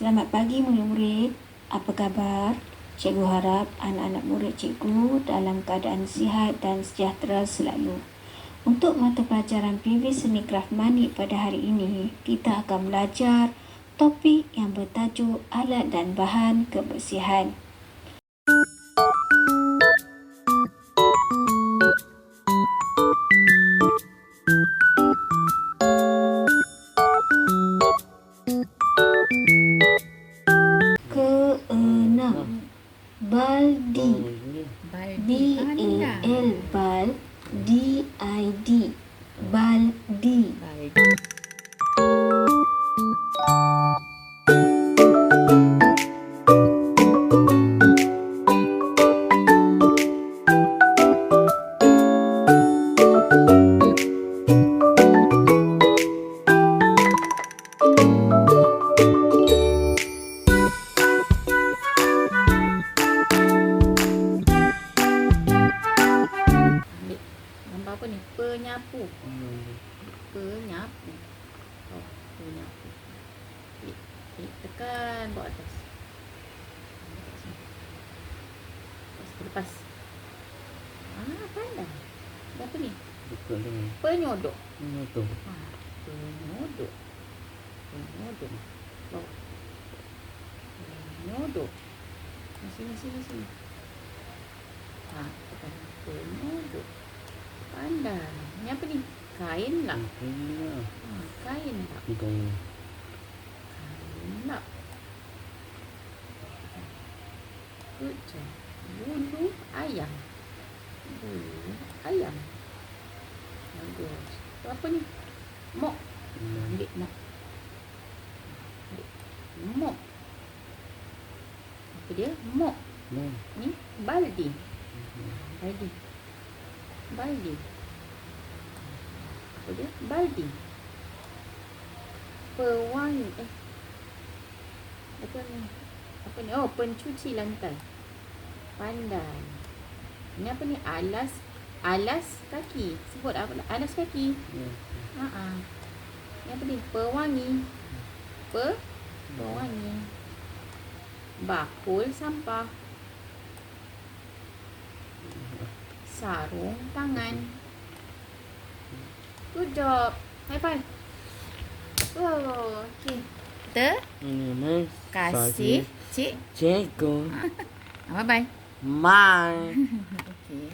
Selamat pagi murid-murid. Apa khabar? Cikgu harap anak-anak murid cikgu dalam keadaan sihat dan sejahtera selalu. Untuk mata pelajaran PV Seni Kraft Manik pada hari ini, kita akan belajar topik yang bertajuk alat dan bahan kebersihan. D. B-A-L. Bal. D-I-D. Bal. D. Bal. D. apa ni? Penyapu. Penyapu. Oh, penyapu. Klik, klik, tekan bawah atas. Lepas lepas. Ah, pandai. Dia apa ni? Bukan dengan Penyodok. Tu? Ha, penyodok. Penyodok. Bawah. Penyodok. Sini, sini, sini. Ha, tekan. Penyodok. Pandai. Ni apa ni? Kain lah. Ini Ha, kain tak? Bukan Kain tak? Good job. Bulu ayam. Bulu ayam. Bagus. Tu apa ni? Mok. Ambil mok. Mok. Apa dia? Mok. Mana? Ni baldi. Baldi. Baldi. Apa dia? Baldi. Pewangi. Eh. Apa ni? Apa ni? Oh, pencuci lantai. Pandai. Ini apa ni? Alas. Alas kaki. Sebut apa? Alas kaki. Ya. Ha ah. Ini apa ni? Pewangi. Pe pewangi. Bakul sampah. Sarung tangan. Good job. High five. Oh, okay. Kita kasih cik. Cikgu. Bye bye. Mai. Okay.